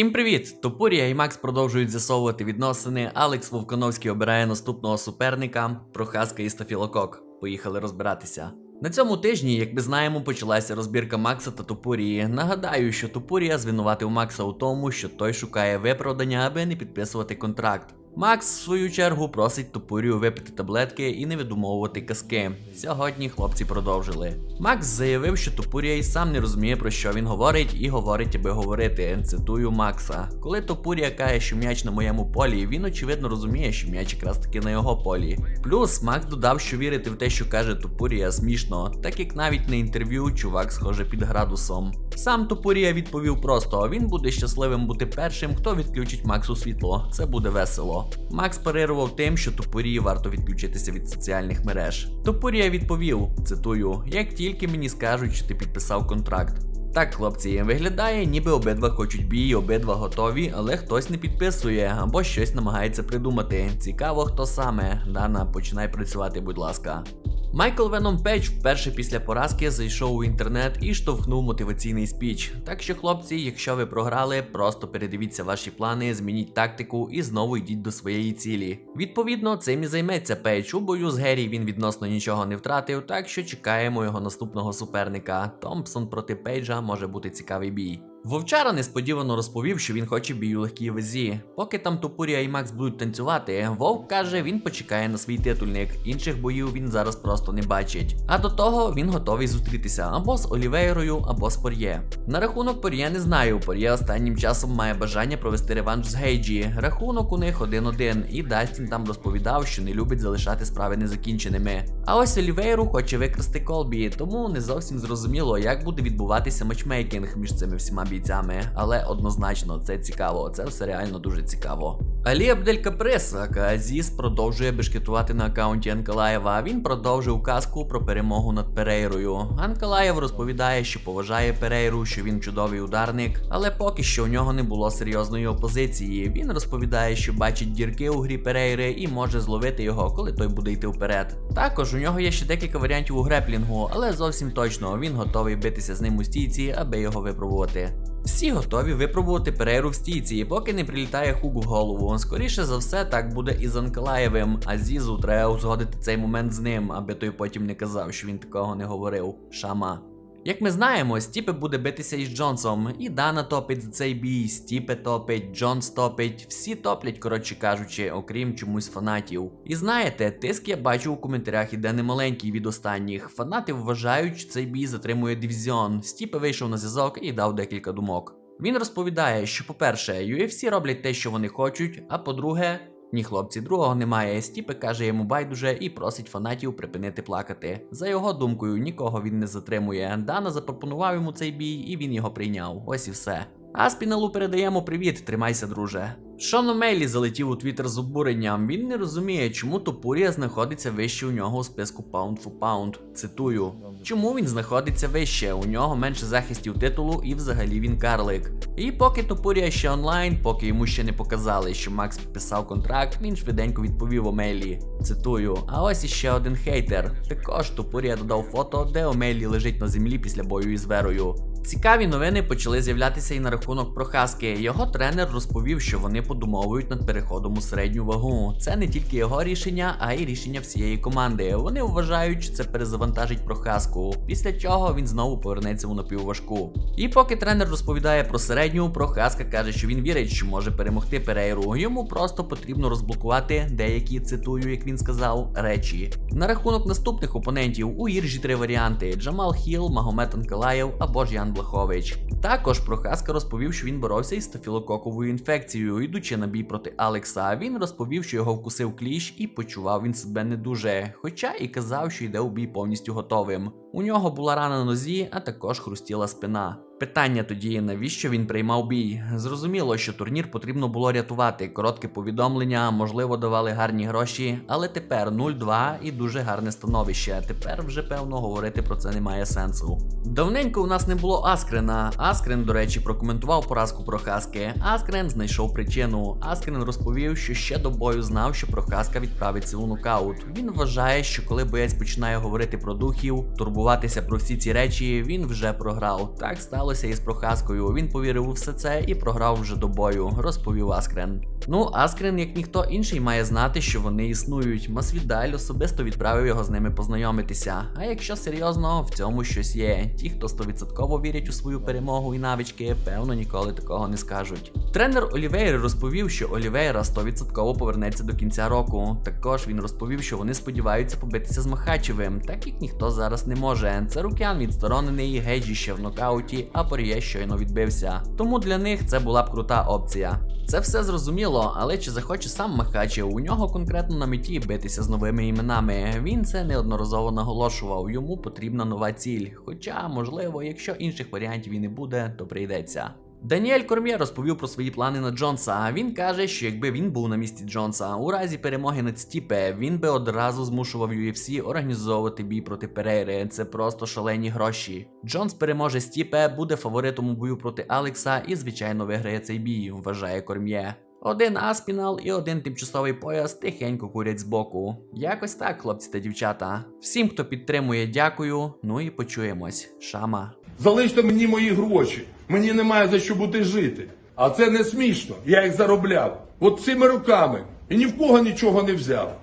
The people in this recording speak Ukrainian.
Всім привіт! Топурія і Макс продовжують з'ясовувати відносини. Алекс Вовконовський обирає наступного суперника Прохаска і Стафілокок. Поїхали розбиратися. На цьому тижні, як ми знаємо, почалася розбірка Макса та Топурії. Нагадаю, що Топурія звинуватив Макса у тому, що той шукає виправдання, аби не підписувати контракт. Макс, в свою чергу, просить Топурію випити таблетки і не видумовувати казки. Сьогодні хлопці продовжили. Макс заявив, що Топурія і сам не розуміє, про що він говорить, і говорить, аби говорити. Цитую Макса. Коли Топурія каже, що м'яч на моєму полі, він очевидно розуміє, що м'яч якраз таки на його полі. Плюс Макс додав, що вірити в те, що каже Топурія, смішно, так як навіть на інтерв'ю чувак схоже під градусом. Сам Топурія відповів просто: він буде щасливим бути першим, хто відключить Максу світло. Це буде весело. Макс парирував тим, що Топурії варто відключитися від соціальних мереж. Топурія відповів: цитую: як тільки мені скажуть, що ти підписав контракт. Так, хлопці, виглядає, ніби обидва хочуть бій, обидва готові, але хтось не підписує або щось намагається придумати. Цікаво, хто саме. Дана, починай працювати, будь ласка. Майкл Веном Пейдж вперше після поразки зайшов у інтернет і штовхнув мотиваційний спіч. Так що, хлопці, якщо ви програли, просто передивіться ваші плани, змініть тактику і знову йдіть до своєї цілі. Відповідно, цим і займеться Пейдж. У бою з Геррі він відносно нічого не втратив, так що чекаємо його наступного суперника. Томпсон проти Пейджа може бути цікавий бій. Вовчара несподівано розповів, що він хоче бій у легкій вазі. Поки там Топурія і Макс будуть танцювати, Вовк каже, він почекає на свій титульник. Інших боїв він зараз просто не бачить. А до того він готовий зустрітися або з Олівейрою, або з Пор'є. На рахунок Пор'є не знаю. Пор'є останнім часом має бажання провести реванш з Гейджі. Рахунок у них 1-1, і Дастін там розповідав, що не любить залишати справи незакінченими. А ось Олівейру хоче викрасти Колбі, тому не зовсім зрозуміло, як буде відбуватися матчмейкінг між цими всіма бійцями, але однозначно це цікаво, це все реально дуже цікаво. Алі Абделькапрес, ака Азіз, продовжує бешкетувати на аккаунті Анкалаєва. Він продовжив казку про перемогу над Перейрою. Анкалаєв розповідає, що поважає Перейру, що він чудовий ударник, але поки що у нього не було серйозної опозиції. Він розповідає, що бачить дірки у грі Перейри і може зловити його, коли той буде йти вперед. Також у нього є ще декілька варіантів у греплінгу, але зовсім точно він готовий битися з ним у стійці, аби його випробувати. Всі готові випробувати перейру в стійці, поки не прилітає хук в голову. Скоріше за все, так буде і з Анклаєвим, а Зізу треба узгодити цей момент з ним, аби той потім не казав, що він такого не говорив. Шама. Як ми знаємо, Стіпе буде битися із Джонсом, і Дана топить за цей бій, Стіпе топить, Джонс топить, всі топлять, коротше кажучи, окрім чомусь фанатів. І знаєте, тиск я бачу у коментарях іде немаленький від останніх. Фанати вважають, що цей бій затримує дивізіон. Стіпе вийшов на зв'язок і дав декілька думок. Він розповідає, що, по-перше, UFC роблять те, що вони хочуть, а по-друге, ні, хлопці, другого немає. Стіпе каже йому байдуже і просить фанатів припинити плакати. За його думкою, нікого він не затримує. Дана запропонував йому цей бій, і він його прийняв. Ось і все. Аспіналу передаємо привіт, тримайся, друже. Шон Мейлі залетів у твіттер з обуренням. Він не розуміє, чому Топурія знаходиться вище у нього у списку Pound for Pound. Цитую: чому він знаходиться вище? У нього менше захистів титулу і взагалі він карлик. І поки Топурія ще онлайн, поки йому ще не показали, що Макс підписав контракт, він швиденько відповів Омелі. Цитую: а ось іще один хейтер. Також Топурія додав фото, де Омелі лежить на землі після бою із Верою. Цікаві новини почали з'являтися і на рахунок Прохаски. Його тренер розповів, що вони подумовують над переходом у середню вагу. Це не тільки його рішення, а й рішення всієї команди. Вони вважають, що це перезавантажить Прохаску, після чого він знову повернеться у напівважку. І поки тренер розповідає про середню, Прохаска каже, що він вірить, що може перемогти Перейру. Йому просто потрібно розблокувати деякі, цитую, як він сказав, речі. На рахунок наступних опонентів у Іржі три варіанти: Джамал Хіл, Магомед Анкалаєв або ж Ян Блахович. Також Прохаска розповів, що він боровся із стафілококовою інфекцією, йдучи на бій проти Алекса. Він розповів, що його вкусив кліщ і почував він себе не дуже, хоча і казав, що йде у бій повністю готовим. У нього була рана на нозі, а також хрустіла спина. Питання тоді, навіщо він приймав бій? Зрозуміло, що турнір потрібно було рятувати. Коротке повідомлення, можливо, давали гарні гроші, але тепер 0-2 і дуже гарне становище. Тепер вже певно говорити про це немає сенсу. Давненько у нас не було Аскрена. Аскрен, до речі, прокоментував поразку Прохаски. Аскрен знайшов причину. Аскрен розповів, що ще до бою знав, що Прохаска відправиться у нокаут. Він вважає, що коли боєць починає говорити про духів, турбувати турбуватися про всі ці речі, він вже програв. Так сталося і з Прохаскою. Він повірив у все це і програв вже до бою, розповів Аскрен. Ну, Аскрен, як ніхто інший, має знати, що вони існують. Масвідаль особисто відправив його з ними познайомитися. А якщо серйозно, в цьому щось є. Ті, хто стовідсотково вірять у свою перемогу і навички, певно ніколи такого не скажуть. Тренер Олівейри розповів, що Олівейра 100% повернеться до кінця року. Також він розповів, що вони сподіваються побитися з Махачевим, так як ніхто зараз не може. Це Рукян відсторонений, Гейджі ще в нокауті, а Пор'є щойно відбився. Тому для них це була б крута опція. Це все зрозуміло, але чи захоче сам Махачев? У нього конкретно на меті битися з новими іменами. Він це неодноразово наголошував. Йому потрібна нова ціль. Хоча, можливо, якщо інших варіантів і не буде, то прийдеться. Даніель Корм'є розповів про свої плани на Джонса. Він каже, що якби він був на місці Джонса, у разі перемоги над Стіпе, він би одразу змушував UFC організовувати бій проти Перейри. Це просто шалені гроші. Джонс переможе Стіпе, буде фаворитом у бою проти Алекса і, звичайно, виграє цей бій, вважає Корм'є. Один аспінал і один тимчасовий пояс тихенько курять збоку. Якось так, хлопці та дівчата. Всім, хто підтримує, дякую. Ну і почуємось. Шама. Залиште мені мої гроші. Мені немає за що бути жити. А це не смішно. Я їх заробляв. От цими руками. І ні в кого нічого не взяв.